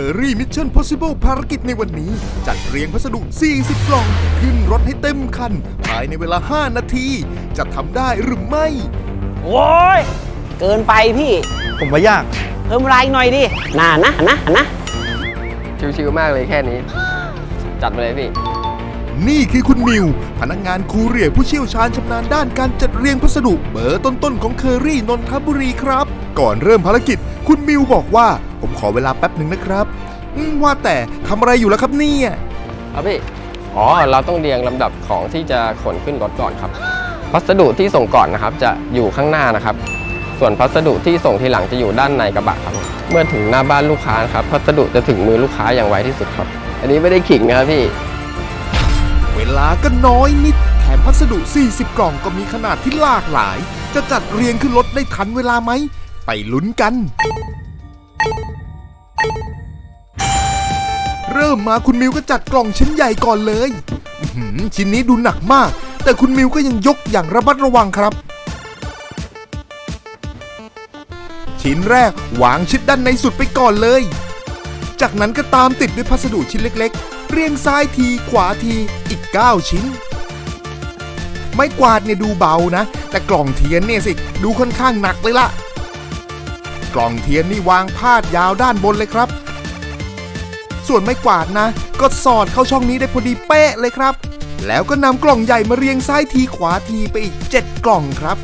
Curry Mission Possible ภารกิจในวันนี้ จัดเรียงพัสดุ 40 กล่อง ขึ้นรถให้เต็มคัน ภายในเวลา 5 นาที จะทำได้หรือไม่ โอ้ยเกินไปพี่ ผมว่ายาก เพิ่มเวลาอีกหน่อยดิน่านะนะนะชิวๆมากเลยแค่นี้ จัดมาเลยพี่ นี่คือคุณมิว พนักงานคูเรียร์ผู้เชี่ยวชาญชำนาญด้านการจัดเรียงพัสดุ เบอร์ต้นๆของเคอรี่นนทบุรีครับ ก่อนเริ่มภารกิจ คุณมิวบอกว่า ผมขอเวลาแป๊บหนึ่งนะครับอืมว่าแต่ทำอะไรอยู่แล้วครับเนี่ย ครับพี่ อ๋อ เราต้องเรียงลำดับของที่จะขนขึ้นรถก่อนครับ พัสดุที่ส่งก่อนนะครับ จะอยู่ข้างหน้านะครับ ส่วนพัสดุที่ส่งทีหลังจะอยู่ด้านในกระบะครับ เมื่อถึงหน้าบ้านลูกค้านะครับ พัสดุจะถึงมือลูกค้าอย่างไวที่สุดครับ อันนี้ไม่ได้ขิงนะครับพี่ เวลาก็น้อยนิด แถมพัสดุ 40 กล่องก็มีขนาดที่หลากหลาย จะจัดเรียงขึ้นรถได้ทันเวลาไหม ไปลุ้นกัน เริ่มมาคุณมิวก็จัดกล่องชิ้นใหญ่ก่อนเลยหือชิ้นนี้ดูหนักมาก แต่คุณมิวก็ยังยกอย่างระมัดระวังครับ ชิ้นแรกวางชิดด้านในสุดไปก่อนเลย จากนั้นก็ตามติดด้วยพัสดุชิ้นเล็ก ๆ เรียงซ้ายทีขวาทีอีก 9 ชิ้นไม้กวาดเนี่ยดูเบานะ แต่กล่องเทียนเนี่ยสิ ดูค่อนข้างหนักเลยล่ะ กล่องเทียนนี่วางพาดยาวด้านบนเลยครับ ส่วนไม้กวาดนะ ก็สอดเข้าช่องนี้ได้พอดีเป๊ะเลยครับ แล้วก็นำกล่องใหญ่มาเรียงซ้ายทีขวาทีไปอีก 7 กล่องครับ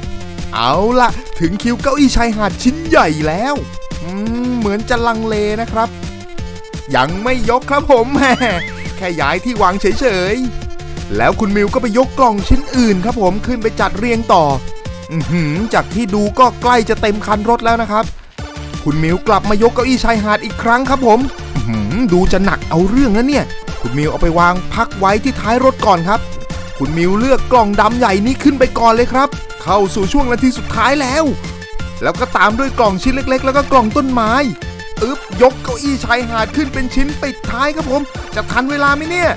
เอาละถึงคิวเก้าอี้ชายหาดชิ้นใหญ่แล้วอืมเหมือนจะลังเลนะครับ ยังไม่ยกครับผมแหมแค่ย้ายที่วางเฉยๆ แล้วคุณมิวก็ไปยกกล่องชิ้นอื่นครับผมขึ้นไปจัดเรียงต่ออือหือจากที่ดูก็ใกล้จะเต็มคันรถแล้วนะครับ คุณมิวกลับมายกเก้าอี้ชายหาดอีกครั้งครับผมดูจะหนักเอาเรื่องนะเนี่ย คุณมิวเอาไปวางพักไว้ที่ท้ายรถก่อนครับ คุณมิวเลือกกล่องดำใหญ่นี้ขึ้นไปก่อนเลยครับ เข้าสู่ช่วงนาทีสุดท้ายแล้ว แล้วก็ตามด้วยกล่องชิ้นเล็ก ๆ แล้วก็กล่องต้นไม้อึบยกเก้าอี้ชายหาดขึ้นเป็นชิ้นปิดท้ายครับผม จะทันเวลาไหมเนี่ย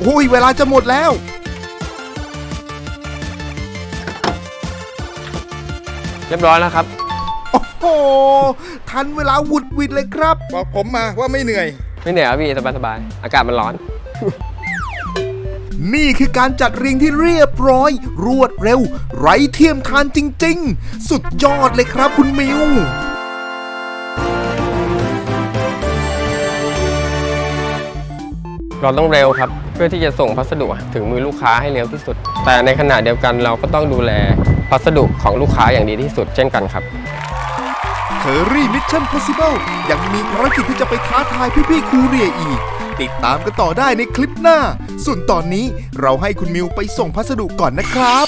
โอ้ยเวลาจะหมดแล้วเรียบร้อยแล้วครับ โอ้โห ทันเวลาหวุดหวิดเลยครับ บอกผมมาว่าไม่เหนื่อย ไม่เหนื่อยครับพี่สบายๆอากาศมันร้อน นี่คือการจัดเรียงที่เรียบร้อย รวดเร็ว ไร้เทียมทานจริง ๆ สุดยอดเลยครับคุณมิวเราต้องเร็วครับ เพื่อที่จะส่งพัสดุถึงมือลูกค้าให้เร็วที่สุด แต่ในขณะเดียวกันเราก็ต้องดูแลพัสดุของลูกค้าอย่างดีที่สุดเช่นกันครับ c u r r y Mission Possible ยังมีภารกิจที่จะไปท้าทายพี่ๆคูเรียอีก ติดตามกันต่อได้ในคลิปหน้า ส่วนตอนนี้เราให้คุณมิวไปส่งพัสดุก่อนนะครับ